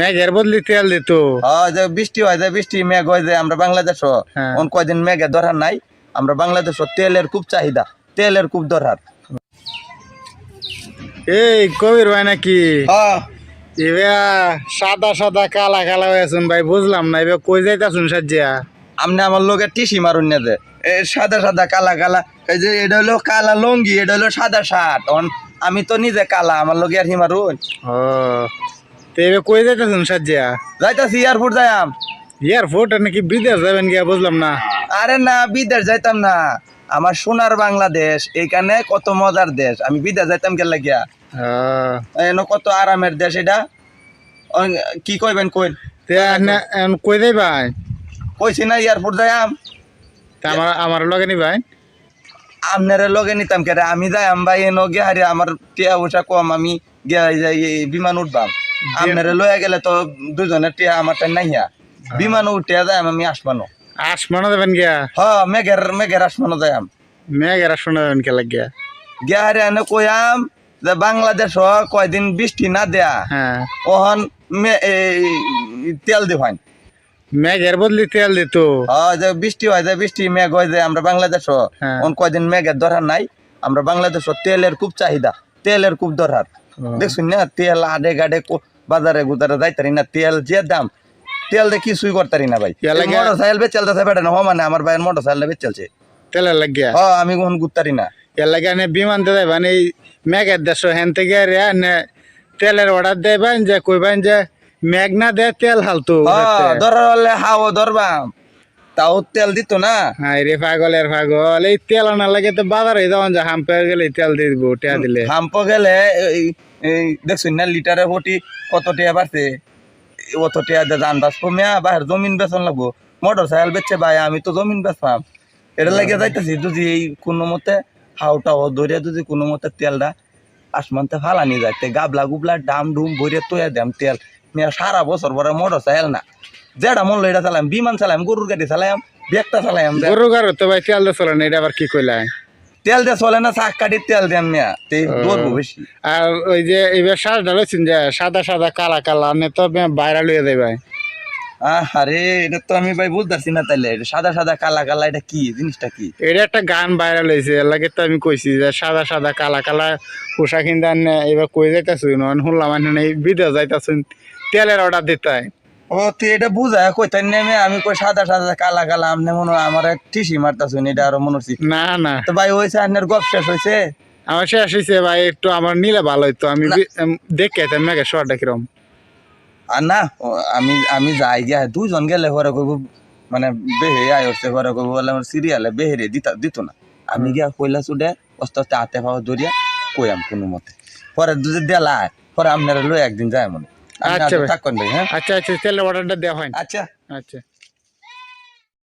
মেঘের বদলি তেল দিত হ্যাঁ যে বৃষ্টি হয় যে বৃষ্টি মেঘ হয় যে আমরা বাংলাদেশ হ্যাঁ। অন কয়দিন মেঘের দরকার নাই আমরা বাংলাদেশ তেলের খুব চাহিদা তেলের খুব দরকার এই কবির ভাই নাকি? হ্যাঁ। সাদা সাদা কালা কালা হয়েছেন ভাই বুঝলাম না এবার কই যাইতাছুন সাজিয়া আপনি আমার লোকে টিসি মারুন না যে সাদা সাদা কালা কালা এই যে এটা হলো কালা লঙ্গি এটা হলো সাদা শার্ট অন আমি তো নিজে কালা আমার লোকে আর হিমারুন ও তো এবার কই যাইতাছুন সাজিয়া যাইতাছি এয়ারপোর্ট যাইম এয়ারপোর্ট নাকি বিদেশ যাবেন গিয়া বুঝলাম না। আরে না বিদেশ যাইতাম না। আমার সোনার বাংলাদেশ এইখানে কত মজার দেশ। আমি বিদেশ যাইতাম গেলে গিয়া? এনো কত আরামের দেশ এটা? কি কইবেন কইন? কই যাই ভাই? কইছি না এয়ারপোর্ট যাইম তা আমার আমার লগে নি ভাই? আপনারে লগে নিতাম কেটে আমি যাইম ভাই এনো গিয়া হারি আমার টিয়া উঠা কম আমি যাই বিমান উঠবাম। আপনারে লয়ে গেলে তো দুজনের টিয়া আমার টাই নাইয়া বিমান উঠিয়া যাইম আমি আসমানো আসমানো যাবেন গিয়া? হ মেঘের মেঘের আসমানো যাইম মেঘের শোনা যাবেন কে লাগিয়া? গিয়া হারি এনে কইয়াম যে বাংলাদেশ কয়দিন বৃষ্টি না দেয়া। হ্যাঁ। ওহন তেল দিবাইন মেঘের বদলি তেল দিত। হ্যাঁ যে বৃষ্টি হয় যে বৃষ্টি মেঘ হয় যে আমরা বাংলাদেশ হ্যাঁ। অন কয়দিন মেঘের দরকার নাই আমরা বাংলাদেশ তেলের খুব চাহিদা তেলের খুব দরকার দেখছুন না তেল আডে গাডে বাজারে গুজারে যাইতারি না তেল যে দাম তেল দিয়ে কিছুই করতারি না ভাই। মোটর সাইকেল বেচালতেছে বেটা না মানে আমার ভাইয়ের মোটর সাইকেল বেচালছে তেলের লাগিয়া হ আমি কখন গুতারি না। এর লাগে বিমান দিয়ে যাবেন এই মেঘের দেশ হেন থেকে তেলের অর্ডার দেবেন যে কইবেন যে মেঘ না দে তেল হালতো। হ্যাঁ হলে হাও ধরবাম। তাও তেল দিত না? হাই রে পাগলের পাগল এই তেল আনা লাগে তো বাজারে যাওয়ান যা হাম পেয়ে গেলে তেল দিয়ে দিব টিয়া দিলে। হাম্প গেলে দেখছুন না লিটারে ফটি কত টিয়া বাড়ছে? অত টিয়া দিয়ে আন্দাজ কমিয়া বাহির জমিন বেচন লাগবো। মোটর সাইকেল বেচছে ভাই আমি তো জমিন বেচলাম এটা লাগে যাইতেছি যদি এই কোনো মতে হাওটা ও ধরে যদি কোনো মতে তেলটা আসমানতে ফালানি যাইতে গাবলা গুবলা ডাম ডুম ভরে তৈয়া দাম তেল। মেয়া সারা বছর পরে মোটর সাইকেল না। যেটা মন এটা চালাম বিমান চালাম গরুর গাড়ি চালাম ব্যাগটা চালাম। গরু গাড়ি তো ভাই তেল দিয়ে চলে না এটা আবার কি কইলাই তেল দিয়ে চলে না শাক কাটি তেল দেন মেয়া তে দৌড়বো বেশি। আর ওই যে এবার সাজ ঢালাইছেন যে সাদা সাদা কালা কালা নে তো বাইরে লইয়া দেয় ভাই। আরে এটা তো আমি ভাই বুঝতেছি না তাইলে। সাদা সাদা কালা কালা এটা কি? জিনিসটা কি? এটা একটা গান ভাইরাল হয়েছে এর লাগে তো আমি কইছি যে সাদা সাদা কালা কালা পোশাক কিনতে এবার কই যাইতাছুন? মানে বিদেশ যাইতাছুন তেলের অর্ডার দিতে ও তুই এটা বুঝা কই তাই নেমে আমি কই সাদা সাদা কালা কালা আপনি মনে হয় আমার টিসি মারতাছুন এটা আরও মনে হচ্ছে। না না। তো ভাই হয়েছে আপনার গপ শেষ হয়েছে আমার শেষ হয়েছে ভাই একটু আমার নিলে ভালো হইতো আমি দেখে আইতাম মেঘে শহরটা কিরম। আর না আমি আমি যাই গিয়া দুইজন গেলে ঘরে কইব মানে বেহে আয়সে ঘরে কইব বলে আমার সিরিয়ালে বেহেরে দিতা দিত না। আমি গিয়া কইলা চুডে আস্তে আস্তে হাতে পাওয়া ধরিয়া কইয়াম কোনো মতে। পরে যদি দেলা পরে আপনারা লই একদিন যায় মনে। আচ্ছা হ্যাঁ আচ্ছা আচ্ছা তেলের অর্ডারটা দেওয়া হয়। আচ্ছা। আচ্ছা।